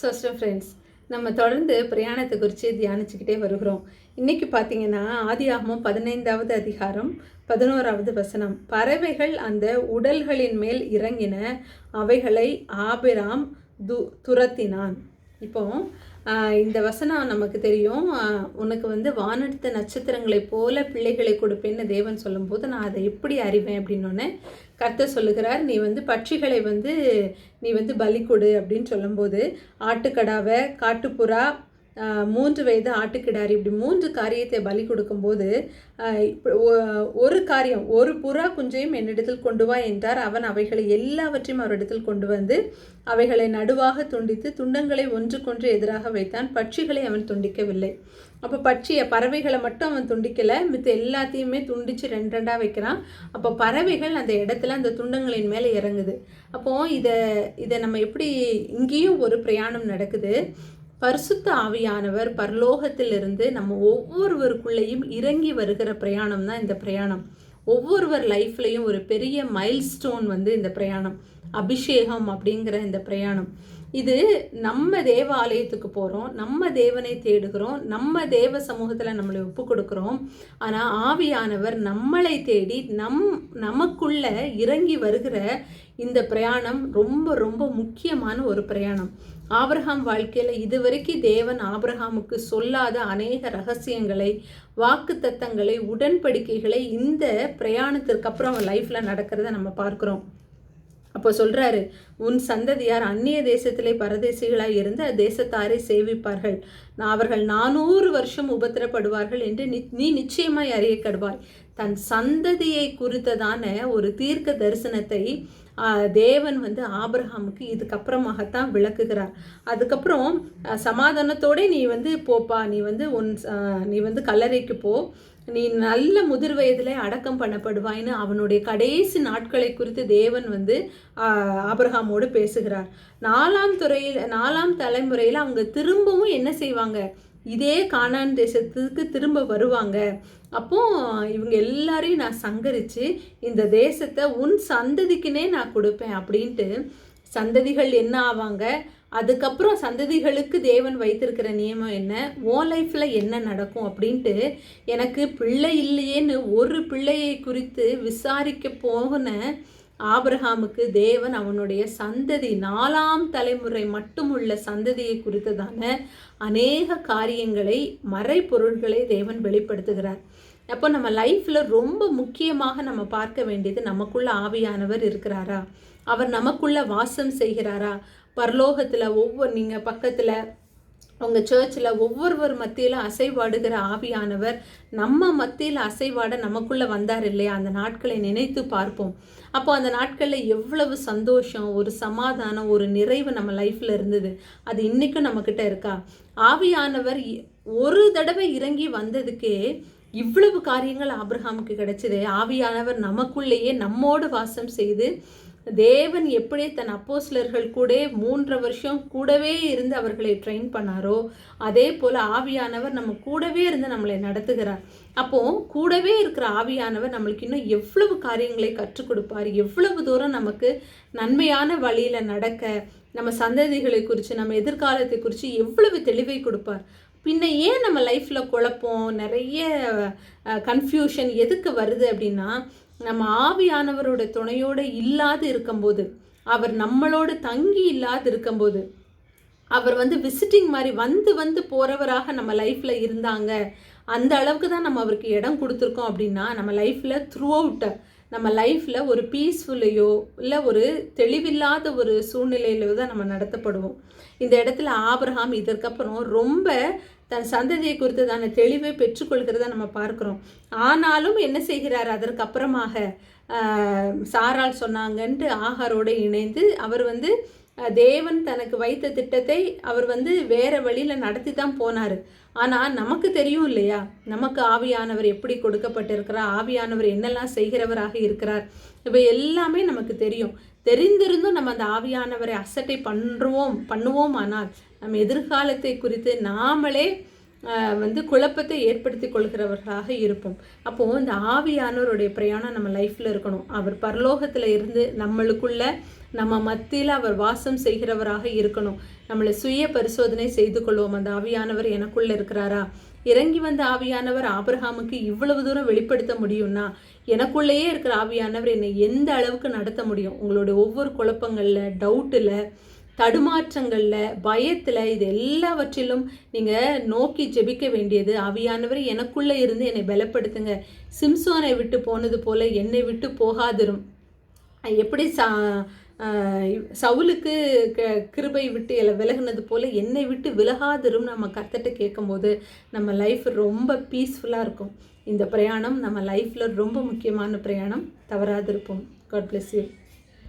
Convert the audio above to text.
சோஸ்டம் friends நம்ம தொடர்ந்து பிரயாணத்தை குறித்து தியானிச்சுக்கிட்டே வருகிறோம். இன்றைக்கி பார்த்தீங்கன்னா ஆதியாகமம் பதினைந்தாவது அதிகாரம் பதினோராவது வசனம். பறவைகள் அந்த உடல்களின் மேல் இறங்கின அவைகளை ஆபிராம் து துரத்தினான். இப்போ இந்த வசனம் நமக்கு தெரியும். உனக்கு வந்து வானெடுத்த நட்சத்திரங்களைப் போல பிள்ளைகளை கொடுப்பேன்னு தேவன் சொல்லும்போது நான் அதை எப்படி அறிவேன் அப்படின்னோடனே கர்த்தர் சொல்லுகிறார் நீ வந்து பட்சிகளை வந்து நீ வந்து பலி கொடு அப்படின்னு சொல்லும்போது ஆட்டுக்கடாவை காட்டுப்புறா மூன்று வயது ஆட்டுக்கிடாரி இப்படி மூன்று காரியத்தை பலி கொடுக்கும்போது ஒரு காரியம் ஒரு புறா குஞ்சையும் என்னிடத்தில் கொண்டு வா என்றார். அவன் அவைகளை எல்லாவற்றையும் அவரிடத்தில் கொண்டு வந்து அவைகளை நடுவாக துண்டித்து துண்டங்களை ஒன்றுக்கொன்று எதிராக வைத்தான். பட்சிகளை அவன் துண்டிக்கவில்லை. அப்போ பட்சியை பறவைகளை மட்டும் அவன் துண்டிக்கலை. மித்த எல்லாத்தையுமே துண்டித்து ரெண்டு ரெண்டாக வைக்கிறான். அப்போ பறவைகள் அந்த இடத்துல அந்த துண்டங்களின் மேலே இறங்குது. அப்போது இதை இதை நம்ம எப்படி இங்கேயும் ஒரு பிரயாணம் நடக்குது. பரிசுத்த ஆவியானவர் பரலோகத்திலிருந்து நம்ம ஒவ்வொருவருக்குள்ளேயும் இறங்கி வருகிற பிரயாணம் தான் இந்த பிரயாணம். ஒவ்வொருவர் லைஃப்லையும் ஒரு பெரிய மைல்ஸ்டோன் வந்து இந்த பிரயாணம். அபிஷேகம் அப்படிங்கிற இந்த பிரயாணம். இது நம்ம தேவ ஆலயத்துக்கு போகிறோம் நம்ம தேவனை தேடுகிறோம் நம்ம தேவ சமூகத்தில் நம்மளை ஒப்பு கொடுக்குறோம். ஆனால் ஆவியானவர் நம்மளை தேடி நம் நமக்குள்ள இறங்கி வருகிற இந்த பிரயாணம் ரொம்ப ரொம்ப முக்கியமான ஒரு பிரயாணம். ஆபிரகாம் வாழ்க்கையில் இதுவரைக்கும் தேவன் ஆபிரகாமுக்கு சொல்லாத அநேக ரகசியங்களை வாக்கு உடன்படிக்கைகளை இந்த பிரயாணத்திற்கு அப்புறம் லைஃப்பில் நடக்கிறத நம்ம பார்க்குறோம். அப்போ சொல்கிறாரு உன் சந்ததியார் அந்நிய தேசத்திலே பரதேசிகளாய் இருந்து தேசத்தாரை சேவிப்பார்கள். நான் அவர்கள் நானூறு வருஷம் உபத்திரப்படுவார்கள் என்று நி- நீ நிச்சயமாய் அறிய கடுவாய் தன் சந்ததியை குறித்ததான ஒரு தீர்க்க தரிசனத்தை தேவன் வந்து ஆபிரகாமுக்கு இதுக்கப்புறமாகத்தான் விளக்குகிறார். அதுக்கப்புறம் ஆ, சமாதானத்தோட நீ வந்து போப்பா நீ வந்து உன் நீ வந்து கல்லறைக்கு போ. நீ நல்ல முதிர் வயதில் அடக்கம் பண்ணப்படுவாய்ன்னு அவனுடைய கடைசி நாட்களை குறித்து தேவன் வந்து ஆஹ், ஆபிரகாமோடு பேசுகிறார். நாலாம் துறையில் நாலாம் தலைமுறையில் அவங்க திரும்பவும் என்ன செய்வாங்க? இதே கானான் தேசத்துக்கு திரும்ப வருவாங்க. அப்போ இவங்க எல்லாரையும் நான் சங்கரித்து இந்த தேசத்தை உன் சந்ததிக்குனே நான் கொடுப்பேன் அப்படின்ட்டு சந்ததிகள் என்ன ஆவாங்க? அதுக்கப்புறம் சந்ததிகளுக்கு தேவன் வைத்திருக்கிற நியமம் என்ன? ஓ லைஃப்பில் என்ன நடக்கும்? அப்படின்ட்டு எனக்கு பிள்ளை இல்லையேன்னு ஒரு பிள்ளையை குறித்து விசாரிக்க போன ஆபிரகாமுக்கு தேவன் அவனுடைய சந்ததி நாலாம் தலைமுறை மட்டும் உள்ள சந்ததியை குறித்ததான அநேக காரியங்களை மறைப்பொருள்களை தேவன் வெளிப்படுத்துகிறார். அப்போ நம்ம லைஃப்பில் ரொம்ப முக்கியமாக நம்ம பார்க்க வேண்டியது நமக்குள்ள ஆவியானவர் இருக்கிறாரா? அவர் நமக்குள்ள வாசம் செய்கிறாரா? பரலோகத்தில் ஒவ்வொரு நீங்கள் பக்கத்தில் உங்கள் சர்ச்சில் ஒவ்வொருவர் மத்தியில் அசைவாடுகிற ஆவியானவர் நம்ம மத்தியில் அசைவாட நமக்குள்ளே வந்தார் இல்லையா? அந்த நாட்களை நினைத்து பார்ப்போம். அப்போ அந்த நாட்களில் எவ்வளவு சந்தோஷம் ஒரு சமாதானம் ஒரு நிறைவு நம்ம லைஃப்பில் இருந்தது. அது இன்றைக்கும் நம்மக்கிட்ட இருக்கா? ஆவியானவர் ஒரு தடவை இறங்கி வந்ததுக்கே இவ்வளவு காரியங்கள் ஆபிரகாமுக்கு கிடைச்சது. ஆவியானவர் நமக்குள்ளேயே நம்மோடு வாசம் செய்து தேவன் எப்படி தன் அப்போஸ்லர்கள் கூட மூன்று வருஷம் கூடவே இருந்து அவர்களை ட்ரெயின் பண்ணாரோ அதே போல் ஆவியானவர் நம்ம கூடவே இருந்து நம்மளை நடத்துகிறார். அப்போ கூடவே இருக்கிற ஆவியானவர் நம்மளுக்கு இன்னும் எவ்வளவு காரியங்களை கற்றுக் கொடுப்பார் எவ்வளவு தூரம் நமக்கு நன்மையான வழியில் நடக்க நம்ம சந்ததிகளை குறித்து நம்ம எதிர்காலத்தை குறித்து எவ்வளவு தெளிவை கொடுப்பார். பின்ன ஏன் நம்ம லைஃப்பில் குழப்பம் நிறைய கன்ஃபியூஷன் எதுக்கு வருது அப்படின்னா நம்ம ஆவியானவரோட துணையோடு இல்லாது இருக்கும்போது அவர் நம்மளோடு தங்கி இல்லாது இருக்கும்போது அவர் வந்து விசிட்டிங் மாதிரி வந்து வந்து போகிறவராக நம்ம லைஃப்பில் இருந்தாங்க அந்த அளவுக்கு தான் நம்ம அவருக்கு இடம் கொடுத்துருக்கோம் அப்படின்னா நம்ம லைஃப்பில் த்ரூ அவுட் நம்ம லைஃப்பில் ஒரு பீஸ்ஃபுல்லையோ இல்லை ஒரு தெளிவில்லாத ஒரு சூழ்நிலையிலோ தான் நம்ம நடத்தப்படுவோம். இந்த இடத்துல ஆபிரகாம் இதற்கப்புறம் ரொம்ப தன் சந்ததியை குறித்ததான தெளிவை பெற்றுக்கொள்கிறத நம்ம பார்க்குறோம். ஆனாலும் என்ன செய்கிறார்? அதற்கப்புறமாக சாரால் சொன்னாங்கன்ட்டு ஆகாரோடு இணைந்து அவர் வந்து தேவன் தனக்கு வைத்த திட்டத்தை அவர் வந்து வேறு வழியில் நடத்தி தான் போனார். ஆனால் நமக்கு தெரியும் இல்லையா? நமக்கு ஆவியானவர் எப்படி கொடுக்கப்பட்டிருக்கிறார்? ஆவியானவர் என்னெல்லாம் செய்கிறவராக இருக்கிறார்? இவை எல்லாமே நமக்கு தெரியும். தெரிந்திருந்தும் நம்ம அந்த ஆவியானவரை அசட்டை பண்ணுவோம் பண்ணுவோம் ஆனால் நம்ம எதிர்காலத்தை குறித்து நாமளே வந்து குழப்பத்தை ஏற்படுத்தி கொள்கிறவர்களாக இருப்போம். அப்போது இந்த ஆவியானவருடைய பிரயாணம் நம்ம லைஃப்பில் இருக்கணும். அவர் பரலோகத்தில் இருந்து நம்மளுக்குள்ள நம்ம மத்தியில் அவர் வாசம் செய்கிறவராக இருக்கணும். நம்மளை சுய பரிசோதனை செய்து கொள்வோம். அந்த ஆவியானவர் எனக்குள்ளே இருக்கிறாரா? இறங்கி வந்த ஆவியானவர் ஆபிரஹாமுக்கு இவ்வளவு தூரம் வெளிப்படுத்த முடியும்னா எனக்குள்ளேயே இருக்கிற ஆவியானவர் என்னை எந்த அளவுக்கு நடத்த முடியும்? உங்களுடைய ஒவ்வொரு குழப்பங்களில் டவுட்டில் தடுமாற்றங்களில் பயத்தில் இது எல்லாவற்றிலும் நீங்கள் நோக்கி ஜெபிக்க வேண்டியது. அவியானவர் எனக்குள்ளே இருந்து என்னை பலப்படுத்துங்க. சிம்சோனை விட்டு போனது போல் என்னை விட்டு போகாதிரும். எப்படி சா சவுலுக்கு க கிருபை விட்டு எல்லாம் விலகுனது போல் என்னை விட்டு விலகாதிரும் நம்ம கர்த்தட்ட கேட்கும்போது நம்ம லைஃப் ரொம்ப பீஸ்ஃபுல்லாக இருக்கும். இந்த பிரயாணம் நம்ம லைஃப்பில் ரொம்ப முக்கியமான பிரயாணம். தவறாதிருப்போம். God bless you